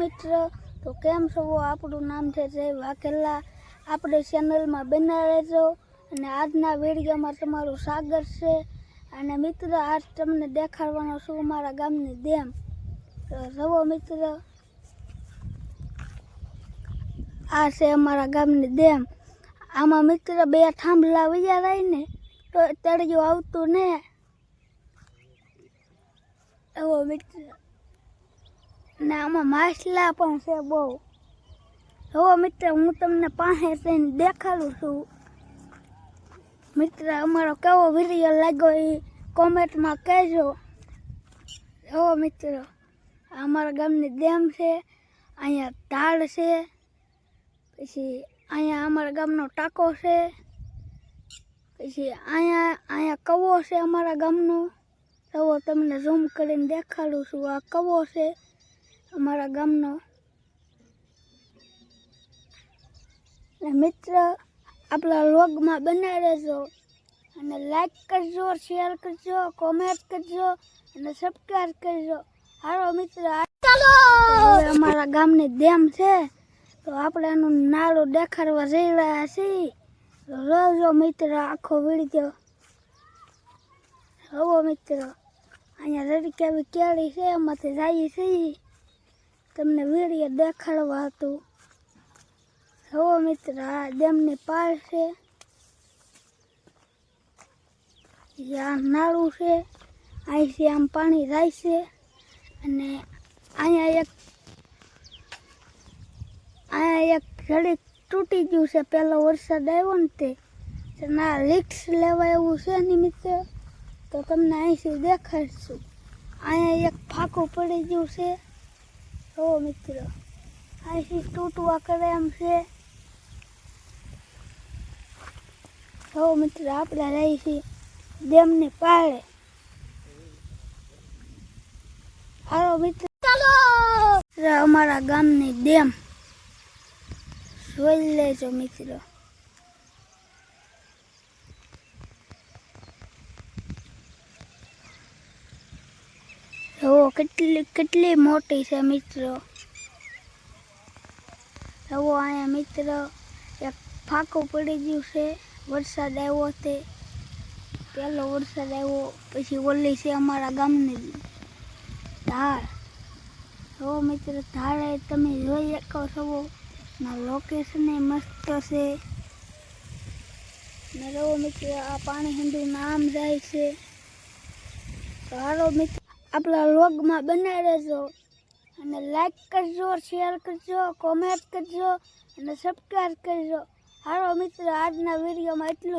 મિત્ર. તો કેમ છો? આપણું નામ છે જય વાઘેલા. આપણે ચેનલમાં બના રહેજો અને આજના વિડીયોમાં તમારું સ્વાગત છે. અને મિત્ર, આજ તમને દેખાડવાનો છું અમારા ગામની ડેમ. તો જવો મિત્ર. આ છે અમારા ગામની ડેમ. આમાં મિત્ર બે થાંભલા વૈયા રહી ને તો તળિયું આવતું ને. એવો મિત્ર. ને આમાં માછલા પણ છે બહુ. હવે મિત્ર, હું તમને પાસે થઈને દેખાડું છું. મિત્ર, અમારો કેવો વીડિયો લાગ્યો એ કોમેન્ટમાં કહેજો. હવે મિત્ર, અમારા ગામની ડેમ છે, અહીંયા ઢાળ છે, પછી અહીંયા અમારા ગામનો ટાંકો છે, પછી અહીંયા અહીંયા કવો છે અમારા ગામનો? તો તમને ઝૂમ કરીને દેખાડું છું, આ કવો છે? અમારા ગામનો. મિત્ર આપણા લોગમાં બના રહેજો અને લાઈક કરજો શેર કરજો કોમેન્ટ કરજો અને સબસ્ક્રાઈબ કરજો. હારો મિત્ર ચાલો! અમારા ગામની ડેમ છે. તો આપણે એનું નાળું દેખાડવા જઈ રહ્યા છીએ. રહેજો મિત્ર આખો વીડિયો. હવો મિત્ર અહીંયા રેડી કેવી કેળી છે એમાંથી જઈએ છીએ. તમને વીડિયો દેખાડવા હતું. હવે મિત્ર, આ ડેમની પાર છે. જ્યાં નાળું છે. અહીંથી આમ પાણી જાય છે. અને અહીંયા એક અહીંયા એક જડી તૂટી ગયું છે. પહેલો વરસાદ આવ્યો ને તે. ના રિક્સ લેવા એવું છે નિમિત્ત તો તમને અહીંથી દેખાડશું. અહીંયા એક ફાંકું પડી ગયું છે. હો મિત્ર આઈસી તૂટવા કરે એમ છે હો મિત્ર આપણે રહી છીએ ડેમની પાળે હાલો મિત્ર ચાલો અમારા ગામની ડેમ જોઈ લેજો મિત્ર જુઓ કેટલી કેટલી મોટી છે મિત્રો? જુઓ અહીંયા મિત્ર, એક ફાંકું પડી ગયું છે. વરસાદ આવ્યો તે. પહેલો વરસાદ આવ્યો, પછી ઓલી છે અમારા ગામની. ધાર. જુઓ મિત્ર, ધારે તમે જોઈ શકો છો. ના લોકેશન મસ્ત છે. ને જુઓ મિત્ર, આ પાણી હિન્દુ નામ જાય છે. હાલો મિત્ર આપણા લોગમાં બનાવી રહેજો. અને લાઈક કરજો શેર કરજો કોમેન્ટ કરજો, અને સબસ્ક્રાઈબ કરજો. હારો મિત્ર, આજના વિડીયોમાં એટલું